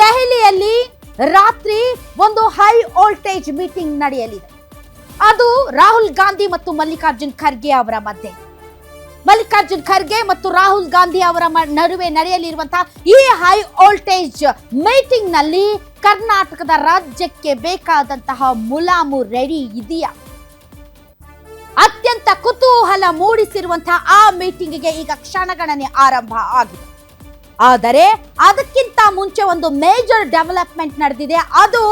ದೆಹಲಿಯಲ್ಲಿ ರಾತ್ರಿ ಒಂದು ಹೈ ವೋಲ್ಟೇಜ್ ಮೀಟಿಂಗ್ ನಡೆಯಲಿದೆ. ಅದು ರಾಹುಲ್ ಗಾಂಧಿ ಮತ್ತು ಮಲ್ಲಿಕಾರ್ಜುನ್ ಖರ್ಗೆ ಅವರ ಮಧ್ಯೆ. ಮಲ್ಲಿಕಾರ್ಜುನ್ ಖರ್ಗೆ ಮತ್ತು ರಾಹುಲ್ ಗಾಂಧಿ ಅವರ ನಡುವೆ ನಡೆಯಲಿರುವಂತಹ ಈ ಹೈ ವೋಲ್ಟೇಜ್ ಮೀಟಿಂಗ್ನಲ್ಲಿ ಕರ್ನಾಟಕದ ರಾಜ್ಯಕ್ಕೆ ಬೇಕಾದಂತಹ ಮುಲಾಮು ರೆಡಿ ಇದೆಯಾ? ಅತ್ಯಂತ ಕುತೂಹಲ ಮೂಡಿಸಿರುವಂತಹ ಆ ಮೀಟಿಂಗ್ಗೆ ಈಗ ಕ್ಷಣಗಣನೆ ಆರಂಭ ಆಗಿದೆ. ಆದರೆ ಅದಕ್ಕಿಂತ ಮುಂಚೆ ಒಂದು ಮೇಜರ್ ಡೆವಲಪ್ಮೆಂಟ್ ನಡೆದಿದೆ. ಅದು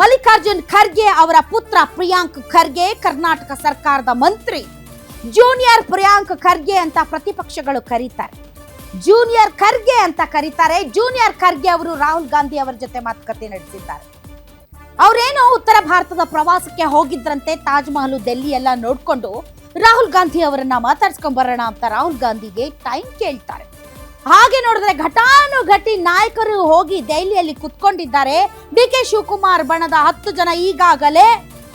ಮಲ್ಲಿಕಾರ್ಜುನ್ ಖರ್ಗೆ ಅವರ ಪುತ್ರ ಪ್ರಿಯಾಂಕ್ ಖರ್ಗೆ, ಕರ್ನಾಟಕ ಸರ್ಕಾರದ ಮಂತ್ರಿ. ಜೂನಿಯರ್ ಪ್ರಿಯಾಂಕ್ ಖರ್ಗೆ ಅಂತ ಪ್ರತಿಪಕ್ಷಗಳು ಕರೀತಾರೆ. ಜೂನಿಯರ್ ಖರ್ಗೆ ಅಂತ ಕರೀತಾರೆ. ಜೂನಿಯರ್ ಖರ್ಗೆ ಅವರು ರಾಹುಲ್ ಗಾಂಧಿ ಅವರ ಜೊತೆ ಮಾತುಕತೆ ನಡೆಸಿದ್ದಾರೆ. ಅವರೇನೋ ಉತ್ತರ ಭಾರತದ ಪ್ರವಾಸಕ್ಕೆ ಹೋಗಿದ್ರಂತೆ ತಾಜ್ ಮಹಲ್ ಡೆಲ್ಲಿ ಎಲ್ಲ ನೋಡ್ಕೊಂಡು ರಾಹುಲ್ ಗಾಂಧಿ ಅವರನ್ನ ಮಾತಾಡ್ಸ್ಕೊಂಡ್ ಬರೋಣ ಅಂತ ರಾಹುಲ್ ಗಾಂಧಿಗೆ ಟೈಮ್ ಕೇಳ್ತಾರೆ. ಹಾಗೆ ನೋಡಿದ್ರೆ ಘಟಾನುಘಟಿ ನಾಯಕರು ಹೋಗಿ ದೆಹಲಿಯಲ್ಲಿ ಕುತ್ಕೊಂಡಿದ್ದಾರೆ. ಡಿ ಕೆ ಶಿವಕುಮಾರ್ ಬಣದ ಹತ್ತು ಜನ ಈಗಾಗಲೇ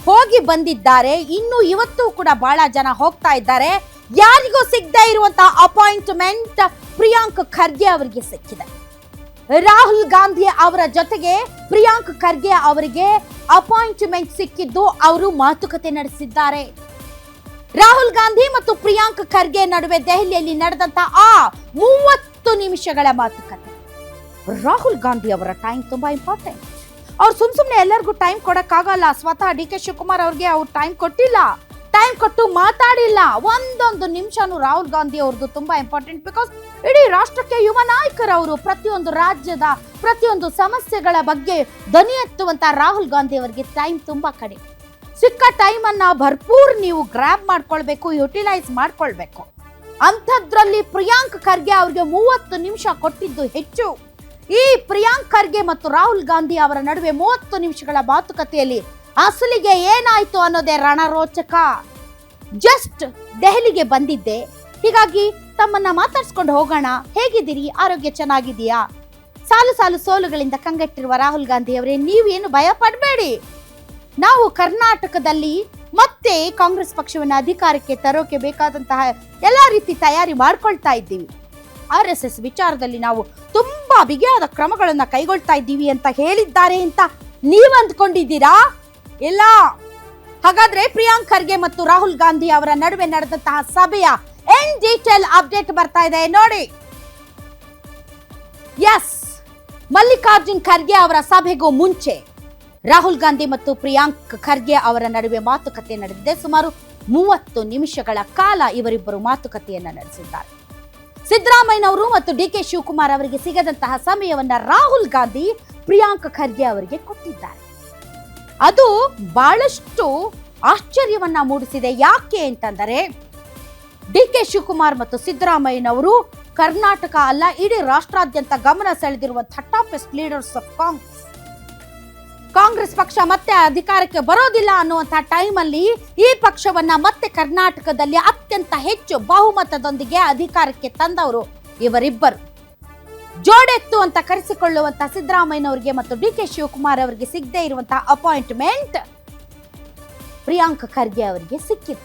ಹೋಗಿ ಬಂದಿದ್ದಾರೆ. ಇನ್ನು ಇವತ್ತು ಕೂಡ ಬಹಳ ಜನ ಹೋಗ್ತಾ ಇದ್ದಾರೆ. ಯಾರಿಗೂ ಸಿಗದೆ ಇರುವಂತಹ ಅಪಾಯಿಂಟ್ಮೆಂಟ್ ಪ್ರಿಯಾಂಕ್ ಖರ್ಗೆ ಅವರಿಗೆ ಸಿಕ್ಕಿದೆ. ರಾಹುಲ್ ಗಾಂಧಿ ಅವರ ಜೊತೆಗೆ ಪ್ರಿಯಾಂಕ್ ಖರ್ಗೆ ಅವರಿಗೆ ಅಪಾಯಿಂಟ್ಮೆಂಟ್ ಸಿಕ್ಕಿದ್ದು ಅವರು ಮಾತುಕತೆ ನಡೆಸಿದ್ದಾರೆ. ರಾಹುಲ್ ಗಾಂಧಿ ಮತ್ತು ಪ್ರಿಯಾಂಕ್ ಖರ್ಗೆ ನಡುವೆ ದೆಹಲಿಯಲ್ಲಿ ನಡೆದಂತ ಆ ಮೂವತ್ತು ನಿಮಿಷಗಳ ಮಾತುಕತೆ. ರಾಹುಲ್ ಗಾಂಧಿ ಅವರ ಟೈಮ್ ತುಂಬಾ ಇಂಪಾರ್ಟೆಂಟ್ ಅವ್ರು ಸುಮ್ ಸುಮ್ನೆ ಎಲ್ಲರಿಗೂ ಟೈಮ್ ಕೊಡಕ್ಕಾಗಲ್ಲ. ಸ್ವತಃ ಡಿ ಕೆ ಶಿವಕುಮಾರ್ ಅವ್ರಿಗೆ ಅವ್ರು ಟೈಮ್ ಕೊಟ್ಟಿಲ್ಲ. ಟೈಮ್ ಕೊಟ್ಟು ಮಾತಾಡಿಲ್ಲ. ಒಂದೊಂದು ನಿಮಿಷನೂ ರಾಹುಲ್ ಗಾಂಧಿ ಅವ್ರದ್ದು ತುಂಬಾ ಇಂಪಾರ್ಟೆಂಟ್ ಬಿಕಾಸ್ ಇಡೀ ರಾಷ್ಟ್ರಕ್ಕೆ ಯುವ ನಾಯಕರವರು ಪ್ರತಿಯೊಂದು ರಾಜ್ಯದ ಪ್ರತಿಯೊಂದು ಸಮಸ್ಯೆಗಳ ಬಗ್ಗೆ ಧ್ವನಿ ಎತ್ತುವಂತ ರಾಹುಲ್ ಗಾಂಧಿ ಅವರಿಗೆ ಟೈಮ್ ತುಂಬಾ ಕಡಿಮೆ. ಸಿಕ್ಕ ಟೈಮ್ ಅನ್ನ ಭರ್ಪೂರ್ ನೀವು ಗ್ರ್ಯಾಬ್ ಮಾಡ್ಕೊಳ್ಬೇಕು ಯುಟಿಲೈಸ್ ಮಾಡ್ಕೊಳ್ಬೇಕು. ಅಂಥದ್ರಲ್ಲಿ ಪ್ರಿಯಾಂಕ್ ಖರ್ಗೆ ಅವರಿಗೆ ಮೂವತ್ತು ನಿಮಿಷ ಕೊಟ್ಟಿದ್ದು ಹೆಚ್ಚು. ಈ ಪ್ರಿಯಾಂಕ್ ಖರ್ಗೆ ಮತ್ತು ರಾಹುಲ್ ಗಾಂಧಿ ಅವರ ನಡುವೆ ಮೂವತ್ತು ನಿಮಿಷಗಳ ಮಾತುಕತೆಯಲ್ಲಿ ಅಸಲಿಗೆ ಏನಾಯ್ತು ಅನ್ನೋದೇ ರಣರೋಚಕ. ಜಸ್ಟ್ ದೆಹಲಿಗೆ ಬಂದಿದ್ದೆ. ಹೀಗಾಗಿ ತಮ್ಮನ್ನ ಮಾತಾಡ್ಸ್ಕೊಂಡು ಹೋಗೋಣ. ಹೇಗಿದ್ದೀರಿ? ಆರೋಗ್ಯ ಚೆನ್ನಾಗಿದೆಯಾ ಸಾಲು ಸಾಲು ಸೋಲುಗಳಿಂದ ಕಂಗೆಟ್ಟಿರುವ ರಾಹುಲ್ ಗಾಂಧಿ ಅವರೇ, ನೀವೇನು ಭಯ ಪಡಬೇಡಿ. ನಾವು ಕರ್ನಾಟಕದಲ್ಲಿ ಮತ್ತೆ ಕಾಂಗ್ರೆಸ್ ಪಕ್ಷವನ್ನು ಅಧಿಕಾರಕ್ಕೆ ತರೋಕೆ ಬೇಕಾದಂತಹ ಎಲ್ಲಾ ರೀತಿ ತಯಾರಿ ಮಾಡ್ಕೊಳ್ತಾ ಇದ್ದೀವಿ. ಆರ್ ಎಸ್ ವಿಚಾರದಲ್ಲಿ ನಾವು ತುಂಬಾ ಬಿಗಿಯಾದ ಕ್ರಮಗಳನ್ನು ಕೈಗೊಳ್ತಾ ಇದ್ದೀವಿ ಅಂತ ಹೇಳಿದ್ದಾರೆ ಅಂತ ನೀವು ಅಂದ್ಕೊಂಡಿದ್ದೀರಾ? ಇಲ್ಲ. ಹಾಗಾದ್ರೆ ಪ್ರಿಯಾಂಕ್ ಖರ್ಗೆ ಮತ್ತು ರಾಹುಲ್ ಗಾಂಧಿ ಅವರ ನಡುವೆ ನಡೆದಂತಹ ಸಭೆಯ ಎನ್ ಡೀಟೇಲ್ ಅಪ್ಡೇಟ್ ಬರ್ತಾ ಇದೆ. ನೋಡಿ. ಎಸ್ ಮಲ್ಲಿಕಾರ್ಜುನ್ ಖರ್ಗೆ ಅವರ ಸಭೆಗೂ ಮುಂಚೆ. ರಾಹುಲ್ ಗಾಂಧಿ ಮತ್ತು ಪ್ರಿಯಾಂಕ್ ಖರ್ಗೆ ಅವರ ನಡುವೆ ಮಾತುಕತೆ ನಡೆದಿದೆ. ಸುಮಾರು ಮೂವತ್ತು ನಿಮಿಷಗಳ ಕಾಲ ಇವರಿಬ್ಬರು ಮಾತುಕತೆಯನ್ನ ನಡೆಸಿದ್ದಾರೆ. ಸಿದ್ದರಾಮಯ್ಯನವರು ಮತ್ತು ಡಿ ಕೆ ಶಿವಕುಮಾರ್ ಅವರಿಗೆ ಸಿಗದಂತಹ ಸಮಯವನ್ನ ರಾಹುಲ್ ಗಾಂಧಿ ಪ್ರಿಯಾಂಕ್ ಖರ್ಗೆ ಅವರಿಗೆ ಕೊಟ್ಟಿದ್ದಾರೆ. ಅದು ಬಹಳಷ್ಟು ಆಶ್ಚರ್ಯವನ್ನ ಮೂಡಿಸಿದೆ. ಯಾಕೆ ಅಂತಂದರೆ, ಡಿ ಕೆ ಶಿವಕುಮಾರ್ ಮತ್ತು ಸಿದ್ದರಾಮಯ್ಯನವರು ಕರ್ನಾಟಕ ಅಲ್ಲ, ಇಡೀ ರಾಷ್ಟ್ರಾದ್ಯಂತ ಗಮನ ಸೆಳೆದಿರುವ toppest leaders of Congress. Congress ಪಕ್ಷ ಮತ್ತೆ ಅಧಿಕಾರಕ್ಕೆ ಬರೋದಿಲ್ಲ ಅನ್ನುವಂತಹ ಟೈಮಲ್ಲಿ ಈ ಪಕ್ಷವನ್ನ ಮತ್ತೆ ಕರ್ನಾಟಕದಲ್ಲಿ ಅತ್ಯಂತ ಹೆಚ್ಚು ಬಹುಮತದೊಂದಿಗೆ ಅಧಿಕಾರಕ್ಕೆ ತಂದವರು ಇವರಿಬ್ಬರು. ಜೋಡೆತ್ತು ಅಂತ ಕರೆಸಿಕೊಳ್ಳುವಂತಹ ಸಿದ್ದರಾಮಯ್ಯನವರಿಗೆ ಮತ್ತು ಡಿ ಕೆ ಶಿವಕುಮಾರ್ ಅವರಿಗೆ ಸಿಗದೆ ಇರುವಂತಹ ಅಪಾಯಿಂಟ್ಮೆಂಟ್ ಪ್ರಿಯಾಂಕ್ ಖರ್ಗೆ ಅವರಿಗೆ ಸಿಕ್ಕಿದೆ.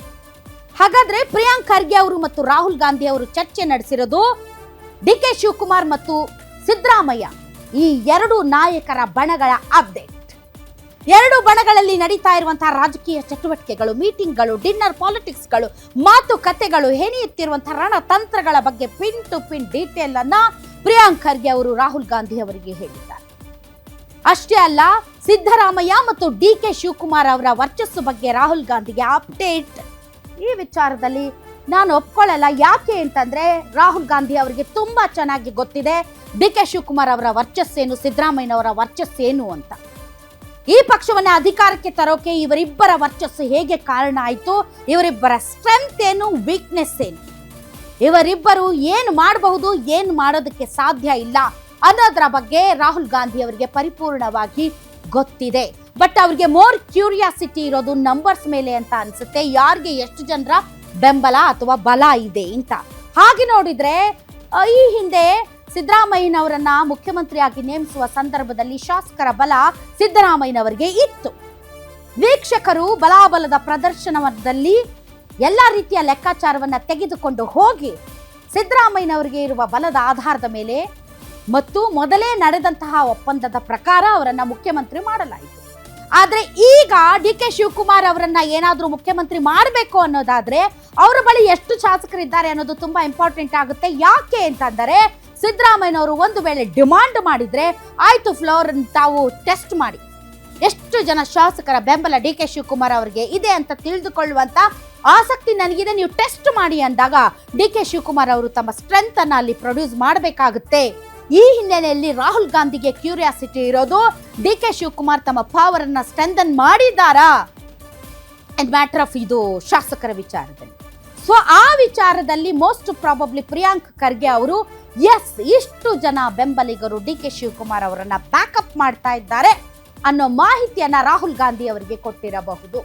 ಹಾಗಾದ್ರೆ ಪ್ರಿಯಾಂಕ್ ಖರ್ಗೆ ಅವರು ಮತ್ತು ರಾಹುಲ್ ಗಾಂಧಿ ಅವರು ಚರ್ಚೆ ನಡೆಸಿರೋದು ಡಿ ಕೆ ಶಿವಕುಮಾರ್ ಮತ್ತು ಸಿದ್ದರಾಮಯ್ಯ ಈ ಎರಡು ನಾಯಕರ ಬಣಗಳ ಅಪ್ಡೇಟ್. ಎರಡು ಬಣಗಳಲ್ಲಿ ನಡೀತಾ ಇರುವಂತಹ ರಾಜಕೀಯ ಚಟುವಟಿಕೆಗಳು, ಮೀಟಿಂಗ್ಗಳು, ಡಿನ್ನರ್ ಪಾಲಿಟಿಕ್ಸ್ಗಳು ಮಾತುಕತೆಗಳು ಹೆಣೆಯುತ್ತಿರುವಂತಹ ರಣತಂತ್ರಗಳ ಬಗ್ಗೆ ಪಿನ್ ಟು ಪಿನ್ ಡೀಟೇಲ್ ಅನ್ನ ಪ್ರಿಯಾಂಕ್ ಅವರು ರಾಹುಲ್ ಗಾಂಧಿ ಅವರಿಗೆ ಹೇಳಿದ್ದಾರೆ. ಅಷ್ಟೇ ಅಲ್ಲ, ಸಿದ್ದರಾಮಯ್ಯ ಮತ್ತು ಡಿ ಕೆ ಶಿವಕುಮಾರ್ ಅವರ ವರ್ಚಸ್ಸು ಬಗ್ಗೆ ರಾಹುಲ್ ಗಾಂಧಿಗೆ ಅಪ್ಡೇಟ್ ಈ ವಿಚಾರದಲ್ಲಿ ನಾನು ಒಪ್ಕೊಳ್ಳಲ್ಲ. ಯಾಕೆ ಅಂತಂದ್ರೆ, ರಾಹುಲ್ ಗಾಂಧಿ ಅವರಿಗೆ ತುಂಬಾ ಚೆನ್ನಾಗಿ ಗೊತ್ತಿದೆ. ಡಿ ಕೆ ಶಿವಕುಮಾರ್ ಅವರ ವರ್ಚಸ್ಸೇನು, ಸಿದ್ದರಾಮಯ್ಯನವರ ವರ್ಚಸ್ಸೇನು ಅಂತ. ಈ ಪಕ್ಷವನ್ನ ಅಧಿಕಾರಕ್ಕೆ ತರೋಕೆ ಇವರಿಬ್ಬರ ವರ್ಚಸ್ಸು ಹೇಗೆ ಕಾರಣ ಆಯಿತು, ಇವರಿಬ್ಬರ ಸ್ಟ್ರೆಂತ್ ಏನು ವೀಕ್ನೆಸ್ ಏನು? ಇವರಿಬ್ಬರು ಏನು ಮಾಡಬಹುದು, ಏನು ಮಾಡೋದಕ್ಕೆ ಸಾಧ್ಯ ಇಲ್ಲ ಅನ್ನೋದರ ಬಗ್ಗೆ ರಾಹುಲ್ ಗಾಂಧಿ ಅವರಿಗೆ ಪರಿಪೂರ್ಣವಾಗಿ ಗೊತ್ತಿದೆ. ಬಟ್ ಅವ್ರಿಗೆ ಮೋರ್ ಕ್ಯೂರಿಯಾಸಿಟಿ ಇರೋದು ನಂಬರ್ಸ್ ಮೇಲೆ ಅಂತ ಅನ್ಸುತ್ತೆ. ಯಾರಿಗೆ ಎಷ್ಟು ಜನರ ಬೆಂಬಲ ಅಥವಾ ಬಲ ಇದೆ ಅಂತ. ಹಾಗೆ ನೋಡಿದ್ರೆ ಈ ಹಿಂದೆ ಸಿದ್ದರಾಮಯ್ಯನವರನ್ನ ಮುಖ್ಯಮಂತ್ರಿಯಾಗಿ ನೇಮಿಸುವ ಸಂದರ್ಭದಲ್ಲಿ ಶಾಸಕರ ಬಲ ಸಿದ್ದರಾಮಯ್ಯನವರಿಗೆ ಇತ್ತು. ವೀಕ್ಷಕರು ಬಲಾಬಲದ ಪ್ರದರ್ಶನದಲ್ಲಿ ಎಲ್ಲ ರೀತಿಯ ಲೆಕ್ಕಾಚಾರವನ್ನ ತೆಗೆದುಕೊಂಡು ಹೋಗಿ ಸಿದ್ದರಾಮಯ್ಯನವರಿಗೆ ಇರುವ ಬಲದ ಆಧಾರದ ಮೇಲೆ ಮತ್ತು ಮೊದಲೇ ನಡೆದಂತಹ ಒಪ್ಪಂದದ ಪ್ರಕಾರ ಅವರನ್ನ ಮುಖ್ಯಮಂತ್ರಿ ಮಾಡಲಾಯಿತು. ಆದ್ರೆ ಈಗ ಡಿ ಕೆ ಶಿವಕುಮಾರ್ ಅವರನ್ನ ಏನಾದರೂ ಮುಖ್ಯಮಂತ್ರಿ ಮಾಡಬೇಕು ಅನ್ನೋದಾದ್ರೆ ಅವರ ಬಳಿ ಎಷ್ಟು ಶಾಸಕರಿದ್ದಾರೆ ಅನ್ನೋದು ತುಂಬಾ ಇಂಪಾರ್ಟೆಂಟ್ ಆಗುತ್ತೆ. ಯಾಕೆ ಅಂತಂದರೆ ಸಿದ್ದರಾಮಯ್ಯನವರು ಒಂದು ವೇಳೆ ಡಿಮಾಂಡ್ ಮಾಡಿದರೆ ಆಯಿತು ಫ್ಲೋರ್ ತಾವು ಟೆಸ್ಟ್ ಮಾಡಿ. ಎಷ್ಟು ಜನ ಶಾಸಕರ ಬೆಂಬಲ ಡಿ ಕೆ ಶಿವಕುಮಾರ್ ಅವರಿಗೆ ಇದೆ ಅಂತ ತಿಳಿದುಕೊಳ್ಳುವಂತ ಆಸಕ್ತಿ ನನಗಿದೆ, ನೀವು ಟೆಸ್ಟ್ ಮಾಡಿ ಅಂದಾಗ ಡಿ ಕೆ ಶಿವಕುಮಾರ್ ಅವರು ತಮ್ಮ ಸ್ಟ್ರೆಂತನ್ನು ಅಲ್ಲಿ ಪ್ರೊಡ್ಯೂಸ್ ಮಾಡಬೇಕಾಗುತ್ತೆ. ಈ ಹಿನ್ನೆಲೆಯಲ್ಲಿ ರಾಹುಲ್ ಗಾಂಧಿಗೆ ಕ್ಯೂರಿಯಾಸಿಟಿ ಇರೋದು ಡಿ ಕೆ ಶಿವಕುಮಾರ್ ತಮ್ಮ ಪವರ್ ಅನ್ನ ಸ್ಟ್ರೆಂಥನ್ ಮಾಡಿದ್ದಾರಾ? ಅಂಡ್ ಮ್ಯಾಟರ್ ಆಫ್ ಇದು ಶಾಸಕರ ವಿಚಾರದಲ್ಲಿ. ಸೊ ಆ ವಿಚಾರದಲ್ಲಿ ಮೋಸ್ಟ್ ಪ್ರಾಬಬ್ಲಿ ಪ್ರಿಯಾಂಕ್ ಖರ್ಗೆ ಅವರು ಎಸ್ ಇಷ್ಟು ಜನ ಬೆಂಬಲಿಗರು ಡಿ ಕೆ ಶಿವಕುಮಾರ್ ಅವರನ್ನ ಬ್ಯಾಕಪ್ ಮಾಡ್ತಾ ಇದ್ದಾರೆ ಅನ್ನೋ ಮಾಹಿತಿಯನ್ನ ರಾಹುಲ್ ಗಾಂಧಿ ಅವರಿಗೆ ಕೊಟ್ಟಿರಬಹುದು.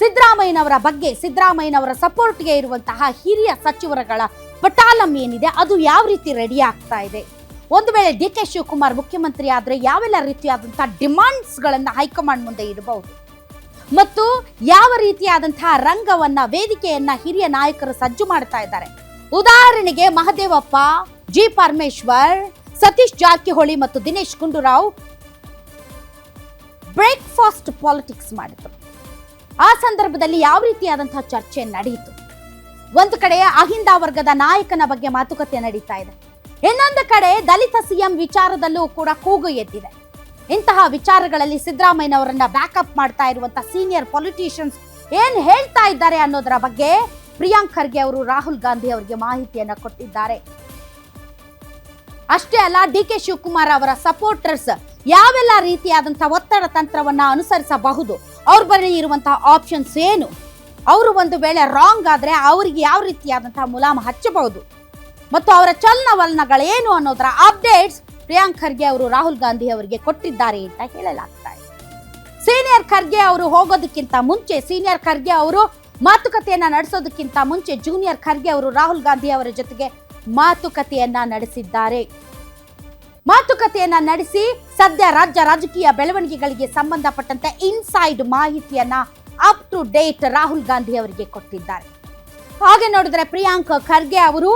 ಸಿದ್ದರಾಮಯ್ಯನವರ ಬಗ್ಗೆ, ಸಿದ್ದರಾಮಯ್ಯನವರ ಸಪೋರ್ಟ್ಗೆ ಇರುವಂತಹ ಹಿರಿಯ ಸಚಿವರುಗಳ ಪಟಾಲಂ ಏನಿದೆ, ಅದು ಯಾವ ರೀತಿ ರೆಡಿ ಆಗ್ತಾ ಇದೆ? ಒಂದು ವೇಳೆ ಡಿ ಕೆ ಶಿವಕುಮಾರ್ ಮುಖ್ಯಮಂತ್ರಿ ಆದರೆ ಯಾವೆಲ್ಲ ರೀತಿಯಾದಂತಹ ಡಿಮಾಂಡ್ಸ್ಗಳನ್ನು ಹೈಕಮಾಂಡ್ ಮುಂದೆ ಇಡಬಹುದು? ಮತ್ತು ಯಾವ ರೀತಿಯಾದಂತಹ ರಂಗವನ್ನ, ವೇದಿಕೆಯನ್ನ ಹಿರಿಯ ನಾಯಕರು ಸಜ್ಜು ಮಾಡ್ತಾ ಇದ್ದಾರೆ? ಉದಾಹರಣೆಗೆ ಮಹದೇವಪ್ಪ, ಜಿ ಪರಮೇಶ್ವರ್, ಸತೀಶ್ ಜಾರಕಿಹೊಳಿ ಮತ್ತು ದಿನೇಶ್ ಗುಂಡೂರಾವ್ ಬ್ರೇಕ್ಫಾಸ್ಟ್ ಪಾಲಿಟಿಕ್ಸ್ ಮಾಡಿದ್ರು. ಆ ಸಂದರ್ಭದಲ್ಲಿ ಯಾವ ರೀತಿಯಾದಂತಹ ಚರ್ಚೆ ನಡೆಯಿತು? ಒಂದು ಕಡೆ ಅಹಿಂದ ವರ್ಗದ ನಾಯಕನ ಬಗ್ಗೆ ಮಾತುಕತೆ ನಡೀತಾ ಇದೆ. ಇನ್ನೊಂದು ಕಡೆ ದಲಿತ ಸಿಎಂ ವಿಚಾರದಲ್ಲೂ ಕೂಡ ಕೂಗು ಎದ್ದಿದೆ. ಇಂತಹ ವಿಚಾರಗಳಲ್ಲಿ ಸಿದ್ದರಾಮಯ್ಯನವರನ್ನ ಬ್ಯಾಕಪ್ ಮಾಡ್ತಾ ಇರುವಂತಹ ಸೀನಿಯರ್ ಪೊಲಿಟಿಷಿಯನ್ಸ್ ಏನ್ ಹೇಳ್ತಾ ಇದ್ದಾರೆ ಅನ್ನೋದರ ಬಗ್ಗೆ ಪ್ರಿಯಾಂಕ್ ಖರ್ಗೆ ಅವರು ರಾಹುಲ್ ಗಾಂಧಿ ಅವರಿಗೆ ಮಾಹಿತಿಯನ್ನ ಕೊಟ್ಟಿದ್ದಾರೆ. ಅಷ್ಟೇ ಅಲ್ಲ, ಡಿ ಕೆ ಶಿವಕುಮಾರ್ ಅವರ ಸಪೋರ್ಟರ್ಸ್ ಯಾವೆಲ್ಲ ರೀತಿಯಾದಂತಹ ಒತ್ತಡ ತಂತ್ರವನ್ನ ಅನುಸರಿಸಬಹುದು? ಅವ್ರ ಬಳಿ ಇರುವಂತಹ ಆಪ್ಷನ್ಸ್ ಏನು? ಅವರು ಒಂದು ವೇಳೆ ರಾಂಗ್ ಆದ್ರೆ ಅವರಿಗೆ ಯಾವ ರೀತಿಯಾದಂತಹ ಮುಲಾಮ ಹಚ್ಚಬಹುದು? ಮತ್ತು ಅವರ ಚಲನವಲನಗಳೇನು ಅನ್ನೋದರ ಅಪ್ಡೇಟ್ಸ್ ಪ್ರಿಯಾಂಕ್ ಖರ್ಗೆ ಅವರು ರಾಹುಲ್ ಗಾಂಧಿ ಅವರಿಗೆ ಕೊಟ್ಟಿದ್ದಾರೆ ಅಂತ ಹೇಳಲಾಗ್ತಾ ಇದೆ. ಸೀನಿಯರ್ ಖರ್ಗೆ ಅವರು ಹೋಗೋದಕ್ಕಿಂತ ಮುಂಚೆ ಸೀನಿಯರ್ ಖರ್ಗೆ ಅವರು ಮಾತುಕತೆಯನ್ನ ನಡೆಸೋದಕ್ಕಿಂತ ಮುಂಚೆ ಜೂನಿಯರ್ ಖರ್ಗೆ ಅವರು ರಾಹುಲ್ ಗಾಂಧಿ ಅವರ ಜೊತೆಗೆ ಮಾತುಕತೆಯನ್ನ ನಡೆಸಿದ್ದಾರೆ. ಮಾತುಕತೆಯನ್ನ ನಡೆಸಿ ಸದ್ಯ ರಾಜ್ಯ ರಾಜಕೀಯ ಬೆಳವಣಿಗೆಗಳಿಗೆ ಸಂಬಂಧಪಟ್ಟಂತೆ ಇನ್ಸೈಡ್ ಮಾಹಿತಿಯನ್ನ up to date Rahul Gandhi ಅವರಿಗೆ ಕೊಟ್ಟಿದ್ದಾರೆ. ಹಾಗೆ ನೋಡಿದ್ರೆ ಪ್ರಿಯಾಂಕ್ ಖರ್ಗೆ ಅವರು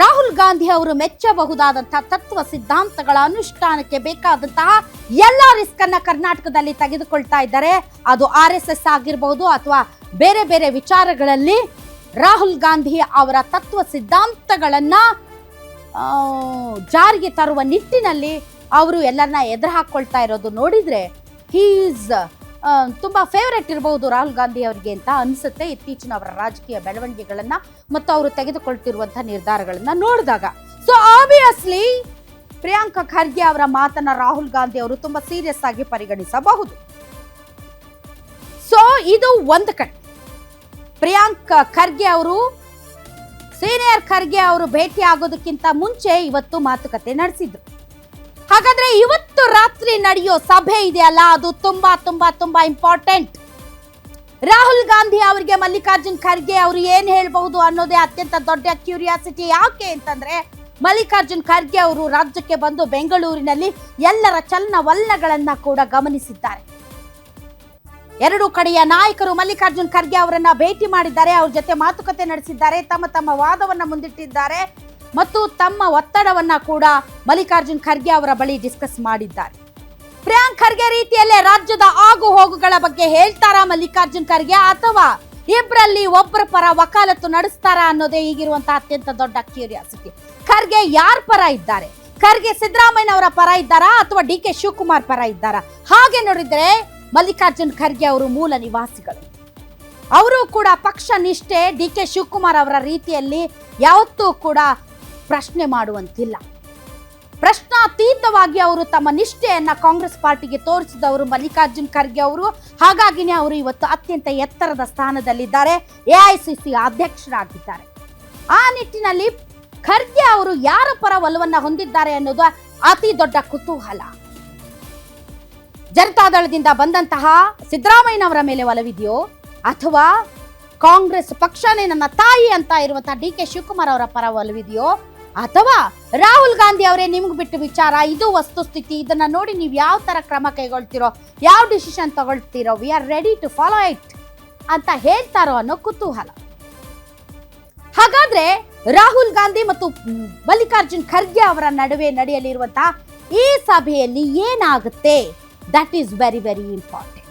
ರಾಹುಲ್ ಗಾಂಧಿ ಅವರು ಮೆಚ್ಚಬಹುದಾದಂತಹ ತತ್ವ ಸಿದ್ಧಾಂತಗಳ ಅನುಷ್ಠಾನಕ್ಕೆ ಬೇಕಾದಂತಹ ಎಲ್ಲ ರಿಸ್ಕ್ ಅನ್ನ ಕರ್ನಾಟಕದಲ್ಲಿ ತೆಗೆದುಕೊಳ್ತಾ ಇದ್ದಾರೆ. ಅದು ಆರ್ ಎಸ್ ಎಸ್ ಆಗಿರಬಹುದು ಅಥವಾ ಬೇರೆ ಬೇರೆ ವಿಚಾರಗಳಲ್ಲಿ ರಾಹುಲ್ ಗಾಂಧಿ ಅವರ ತತ್ವ ಸಿದ್ಧಾಂತಗಳನ್ನು ಜಾರಿಗೆ ತರುವ ನಿಟ್ಟಿನಲ್ಲಿ ಅವರು ಎಲ್ಲರನ್ನ ಎದುರು ಹಾಕ್ಕೊಳ್ತಾ ಇರೋದು ನೋಡಿದ್ರೆ ಹೀಸ್ ತುಂಬ ಫೇವ್ರೆಟ್ ಇರಬಹುದು ರಾಹುಲ್ ಗಾಂಧಿ ಅವರಿಗೆ ಅಂತ ಅನಿಸುತ್ತೆ ಇತ್ತೀಚಿನ ಅವರ ರಾಜಕೀಯ ಬೆಳವಣಿಗೆಗಳನ್ನು ಮತ್ತು ಅವರು ತೆಗೆದುಕೊಳ್ತಿರುವಂಥ ನಿರ್ಧಾರಗಳನ್ನು ನೋಡಿದಾಗ. ಸೊ ಆಬ್ವಿಯಸ್ಲಿ ಪ್ರಿಯಾಂಕಾ ಖರ್ಗೆ ಅವರ ಮಾತನ್ನ ರಾಹುಲ್ ಗಾಂಧಿ ಅವರು ತುಂಬಾ ಸೀರಿಯಸ್ ಆಗಿ ಪರಿಗಣಿಸಬಹುದು. ಸೊ ಇದು ಒಂದು ಕಡೆ ಪ್ರಿಯಾಂಕ್ ಖರ್ಗೆ ಅವರು, ಸೀನಿಯರ್ ಖರ್ಗೆ ಅವರು ಭೇಟಿ ಆಗೋದಕ್ಕಿಂತ ಮುಂಚೆ ಇವತ್ತು ಮಾತುಕತೆ ನಡೆಸಿದ್ರು. ಹಾಗಾದ್ರೆ ಇವತ್ತು ರಾತ್ರಿ ನಡೆಯೋ ಸಭೆ ಇದೆಯಲ್ಲ, ಅದು ತುಂಬಾ ತುಂಬಾ ತುಂಬಾ ಇಂಪಾರ್ಟೆಂಟ್ ರಾಹುಲ್ ಗಾಂಧಿ ಅವರಿಗೆ ಮಲ್ಲಿಕಾರ್ಜುನ್ ಖರ್ಗೆ ಅವರು ಏನ್ ಹೇಳಬಹುದು ಅನ್ನೋದೇ ಅತ್ಯಂತ ದೊಡ್ಡ ಕ್ಯೂರಿಯಾಸಿಟಿ ಯಾಕೆ ಅಂತಂದ್ರೆ, ಮಲ್ಲಿಕಾರ್ಜುನ್ ಖರ್ಗೆ ಅವರು ರಾಜ್ಯಕ್ಕೆ ಬಂದು ಬೆಂಗಳೂರಿನಲ್ಲಿ ಎಲ್ಲರ ಚಲನವಲನಗಳನ್ನ ಕೂಡ ಗಮನಿಸಿದ್ದಾರೆ. ಎರಡು ಕಡೆಯ ನಾಯಕರು ಮಲ್ಲಿಕಾರ್ಜುನ್ ಖರ್ಗೆ ಅವರನ್ನ ಭೇಟಿ ಮಾಡಿದ್ದಾರೆ. ಅವ್ರ ಜೊತೆ ಮಾತುಕತೆ ನಡೆಸಿದ್ದಾರೆ. ತಮ್ಮ ತಮ್ಮ ವಾದವನ್ನ ಮುಂದಿಟ್ಟಿದ್ದಾರೆ. ಮತ್ತು ತಮ್ಮ ಒತ್ತಡವನ್ನ ಕೂಡ ಮಲ್ಲಿಕಾರ್ಜುನ್ ಖರ್ಗೆ ಅವರ ಬಳಿ ಡಿಸ್ಕಸ್ ಮಾಡಿದ್ದಾರೆ. ಪ್ರಿಯಾಂಕ್ ಖರ್ಗೆ ರೀತಿಯಲ್ಲೇ ರಾಜ್ಯದ ಆಗು ಹೋಗುಗಳ ಬಗ್ಗೆ ಹೇಳ್ತಾರಾ ಮಲ್ಲಿಕಾರ್ಜುನ್ ಖರ್ಗೆ? ಅಥವಾ ಇಬ್ಬರಲ್ಲಿ ಒಬ್ಬರ ಪರ ವಕಾಲತ್ತು ನಡೆಸ್ತಾರಾ ಅನ್ನೋದೇ ಈಗಿರುವಂತಹ ಅತ್ಯಂತ ದೊಡ್ಡ ಕ್ಯೂರಿಯಾಸಿಟಿ ಖರ್ಗೆ ಯಾರ ಪರ ಇದ್ದಾರೆ? ಖರ್ಗೆ ಸಿದ್ದರಾಮಯ್ಯನವರ ಪರ ಇದ್ದಾರಾ ಅಥವಾ ಡಿ ಕೆ ಶಿವಕುಮಾರ್ ಪರ ಇದ್ದಾರಾ? ಹಾಗೆ ನೋಡಿದ್ರೆ ಮಲ್ಲಿಕಾರ್ಜುನ್ ಖರ್ಗೆ ಅವರು ಮೂಲ ನಿವಾಸಿಗಳು. ಅವರು ಕೂಡ ಪಕ್ಷ ನಿಷ್ಠೆ ಡಿ ಕೆ ಶಿವಕುಮಾರ್ ಅವರ ರೀತಿಯಲ್ಲಿ ಯಾವತ್ತೂ ಕೂಡ ಪ್ರಶ್ನೆ ಮಾಡುವಂತಿಲ್ಲ. ಪ್ರಶ್ನಾತೀತವಾಗಿ ಅವರು ತಮ್ಮ ನಿಷ್ಠೆಯನ್ನ ಕಾಂಗ್ರೆಸ್ ಪಾರ್ಟಿಗೆ ತೋರಿಸಿದವರು ಮಲ್ಲಿಕಾರ್ಜುನ್ ಖರ್ಗೆ ಅವರು. ಹಾಗಾಗಿನೇ ಅವರು ಇವತ್ತು ಅತ್ಯಂತ ಎತ್ತರದ ಸ್ಥಾನದಲ್ಲಿದ್ದಾರೆ. ಎಐಸಿಸಿ ಅಧ್ಯಕ್ಷರಾಗಿದ್ದಾರೆ. ಆ ನಿಟ್ಟಿನಲ್ಲಿ ಖರ್ಗೆ ಅವರು ಯಾರ ಪರ ಒಲವನ್ನ ಹೊಂದಿದ್ದಾರೆ ಅನ್ನೋದು ಅತಿ ದೊಡ್ಡ ಕುತೂಹಲ. ಜನತಾದಳದಿಂದ ಬಂದಂತಹ ಸಿದ್ದರಾಮಯ್ಯನವರ ಮೇಲೆ ಒಲವಿದೆಯೋ ಅಥವಾ ಕಾಂಗ್ರೆಸ್ ಪಕ್ಷನೇ ನನ್ನ ತಾಯಿ ಅಂತ ಇರುವಂತಹ ಡಿ ಕೆ ಶಿವಕುಮಾರ್ ಅವರ ಪರ ಒಲವಿದೆಯೋ ಅಥವಾ ರಾಹುಲ್ ಗಾಂಧಿ ಅವರೇ ನಿಮ್ಗೆ ಬಿಟ್ಟು ವಿಚಾರ? ಇದು ವಸ್ತುಸ್ಥಿತಿ. ಇದನ್ನ ನೋಡಿ ನೀವು ಯಾವ ತರ ಕ್ರಮ ಕೈಗೊಳ್ತಿರೋ, ಯಾವ decision ತಗೊಳ್ತಿರೋ we are ready to follow it ಅಂತ ಹೇಳ್ತಾರೋ ಅನ್ನೋ ಕುತೂಹಲ. ಹಾಗಾದ್ರೆ ರಾಹುಲ್ ಗಾಂಧಿ ಮತ್ತು ಮಲ್ಲಿಕಾರ್ಜುನ್ ಖರ್ಗೆ ಅವರ ನಡುವೆ ನಡೆಯಲಿರುವಂತಹ ಈ ಸಭೆಯಲ್ಲಿ ಏನಾಗುತ್ತೆ? That is very very important